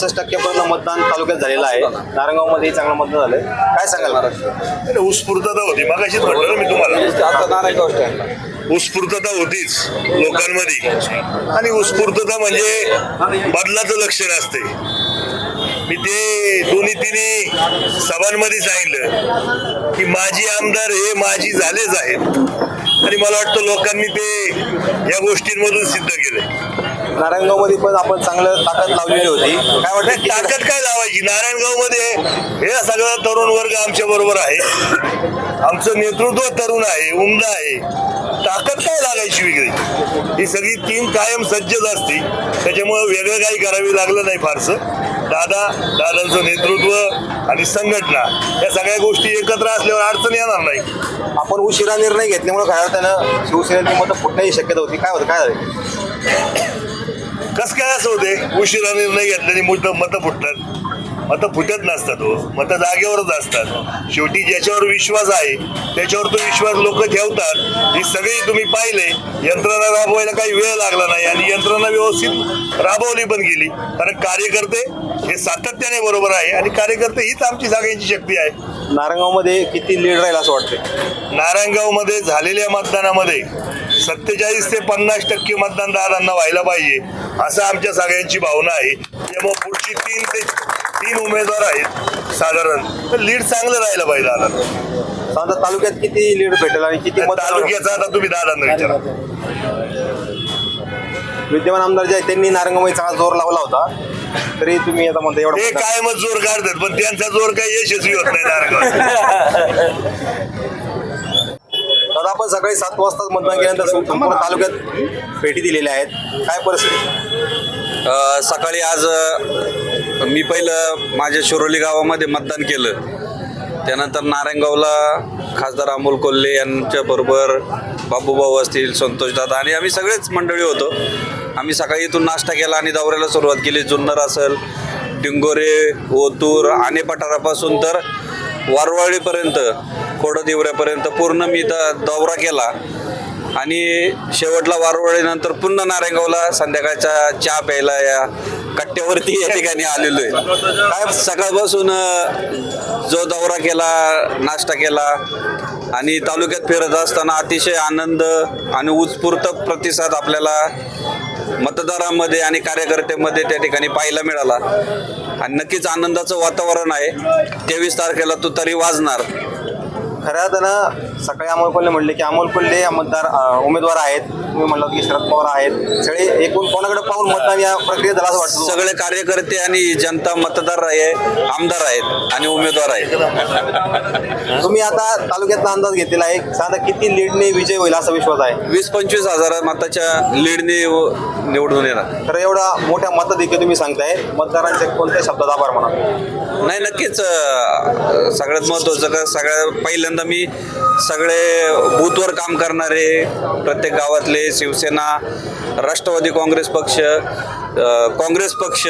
पासष्ट टक्क्यापर्यंत मतदान तालुक्यात झालेलं आहे. नारायणगावमध्ये चांगलं मतदान झालं काय सांगाल? आणि उत्स्फूर्तता होती. मगाशीच म्हटलं ना मी तुम्हाला. उत्स्फूर्तता होतीच लोकांमध्ये. आणि उत्स्फूर्तता म्हणजे बदलाचं लक्षण असते. मी ते दोन्ही तिन्ही सभांमध्ये सांगितलं की माजी आमदार हे माजी झालेच आहेत. आणि मला वाटतं लोकांनी ते या गोष्टींमधून सिद्ध केलं नारायणगावमध्ये पण आपण चांगलं ताकद लावलेली होती. काय वाटतं ताकद काय लावायची? नारायणगावमध्ये हे सगळा तरुण वर्ग आमच्या बरोबर आहे. आमचं नेतृत्व तरुण आहे उमदा आहे. ताकद काय लागायची वेगळी? ही सगळी टीम कायम सज्जच असते. त्याच्यामुळं वेगळं काही करावी लागलं नाही फारसं. दादा दादांचं नेतृत्व आणि संघटना या सगळ्या गोष्टी एकत्र असल्यावर अडचण येणार नाही. आपण उशिरा निर्णय घेतल्यामुळे काय त्यानं शिवसेनेची मतं फुटण्याची शक्यता होती. काय होतं? काय झालं? कस काय असं होते उशिरा निर्णय घेतल्याने मुद्दा मतं फुटतात. मतं फुटत नसतात हो. मतं जागेवरच असतात. शेवटी ज्याच्यावर विश्वास आहे त्याच्यावर तो विश्वास लोक ठेवतात. ही सगळी तुम्ही पाहिले यंत्रणा राबवायला काही वेळ लागला नाही आणि यंत्रणा व्यवस्थित राबवली पण गेली. कारण कार्यकर्ते हे सातत्याने बरोबर आहे आणि कार्यकर्ते हीच आमची सगळ्यांची शक्ती आहे. नारायणगावमध्ये किती लीड राहील असं वाटतं नारायणगावमध्ये झालेल्या मतदानामध्ये सत्तेचाळीस ते पन्नास टक्के मतदान दादांना व्हायला पाहिजे असं आमच्या सगळ्यांची भावना आहे. त्यामुळे पुढची तीन ते तीन उमेदवार आहेत साधारण. तर लीड चांगलं राहिलं पाहिजे दादा साधारण तालुक्यात किती लीड भेटेल आणि किती मत तालुक्याचा आता तुम्ही दादांना विचारा. विद्यमान आमदार जे आहेत त्यांनी चांगला जोर लावला होता. तरी तुम्ही आता म्हणता ते एवढा कायमच जोर काढतात पण त्यांचा जोर काही यशस्वी होत नाही नारायणगाव दादा आपण सकाळी सात वाजता मतदान केल्यानंतर संपूर्ण तालुक्यात भेटी दिलेल्या आहेत. काय परिस्थिती? सकाळी आज मी पहिलं माझ्या शिरोली गावामध्ये मतदान केलं. त्यानंतर नारायणगावला खासदार अमोल कोल्हे यांच्याबरोबर बाबूभाऊ असतील संतोषदादा आणि आम्ही सगळेच मंडळी होतो. आम्ही सकाळी इथून नाश्ता केला आणि दौऱ्याला सुरुवात केली. जुन्नर असेल डिंगोरे ओतूर आणि पठारापासून तर वारवाळीपर्यंत खोडदिवऱ्यापर्यंत पूर्ण मी द दौरा केला. आणि शेवटला वारवळीनंतर पुन्हा नारायणगावला संध्याकाळच्या चहा प्यायला या कट्ट्यावरती या ठिकाणी आलेलो आहे. काय सकाळपासून जो दौरा केला नाश्ता केला आणि तालुक्यात फिरत असताना अतिशय आनंद आणि उत्स्फूर्त प्रतिसाद आपल्याला मतदारामध्ये आणि कार्यकर्त्यांमध्ये त्या ठिकाणी पाहायला मिळाला. आणि नक्कीच आनंदाचं वातावरण आहे. तेवीस तारखेला तो तरी वाजणार. खऱ्या अर्थानं सकाळी अमोल कोल्हे म्हणले की अमोल कोल्हे मतदार उमेदवार आहेत. तुम्ही म्हणलं की शरद पवार आहेत. सगळे एकूण कोणाकडे पाहून मतदान या प्रक्रियेत झालं असं वाटतं सगळे कार्यकर्ते आणि जनता मतदार आहे आमदार आहेत आणि उमेदवार आहेत. तुम्ही आता तालुक्यातला अंदाज घेतलेला आहे. साधा किती लीडने विजय होईल असा विश्वास आहे? वीस पंचवीस हजार मताच्या लीडने निवडून येणार. तर एवढा मोठ्या मताधिक्य तुम्ही सांगताय. मतदारांचे कोणत्या शब्दात आभार म्हणा. नाही नक्कीच सगळ्यात महत्त्वाचं का सगळ्या पहिल्यांदा मी सगळे बूथवर काम करणारे प्रत्येक गावातले शिवसेना राष्ट्रवादी काँग्रेस पक्ष काँग्रेस पक्ष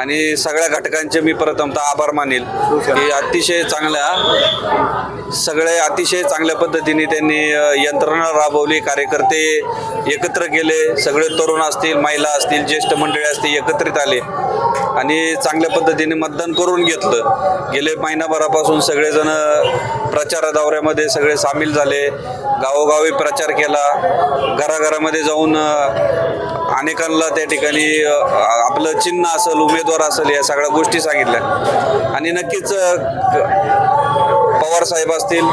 आणि सगळ्या घटकांचे मी प्रथमतः आभार मानेल. की अतिशय चांगल्या सगळे अतिशय चांगल्या पद्धतीने त्यांनी यंत्रणा राबवली कार्यकर्ते एकत्र केले सगळे तरुण असतील महिला असतील ज्येष्ठ मंडळी असतील एकत्रित आले आणि चांगल्या पद्धतीने मतदान करून घेतलं. गेले महिनाभरापासून सगळेजण प्रचार दौऱ्यामध्ये सगळे सामील झाले. गावोगावी प्रचार केला. घराघरामध्ये जाऊन अनेकांना त्या ठिकाणी आपलं चिन्ह असेल उमेदवार असेल या सगळ्या गोष्टी सांगितल्या. आणि नक्कीच पवार साहेब असतील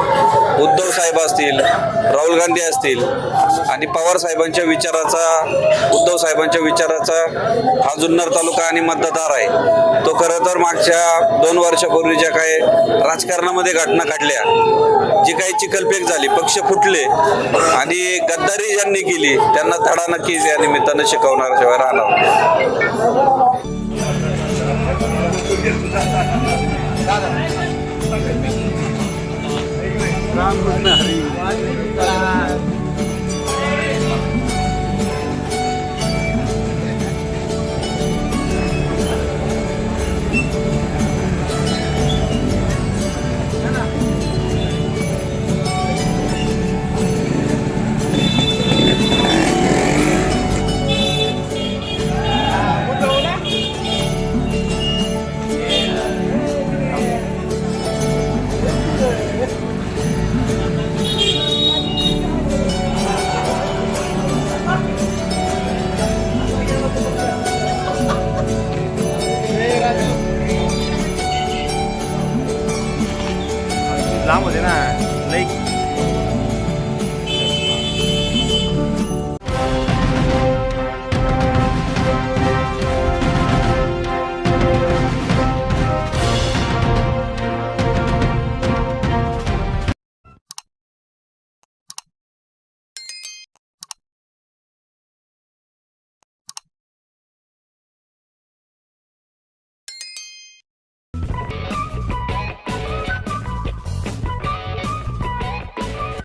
उद्धव साहेब असतील राहुल गांधी असतील आणि पवार साहेबांच्या विचाराचा उद्धव साहेबांच्या विचाराचा हा जुन्नर तालुका आणि मतदार आहे. तो खरं तर मागच्या दोन वर्षापूर्वी ज्या काही राजकारणामध्ये घटना घडल्या जी काही चिखलफेक झाली पक्ष फुटले आणि गद्दारी ज्यांनी केली त्यांना धडा नक्कीच या निमित्तानं शिकवणार शिवाय राहणार. Ram Hari. Ram Hari. नाही. लांब होते ना लई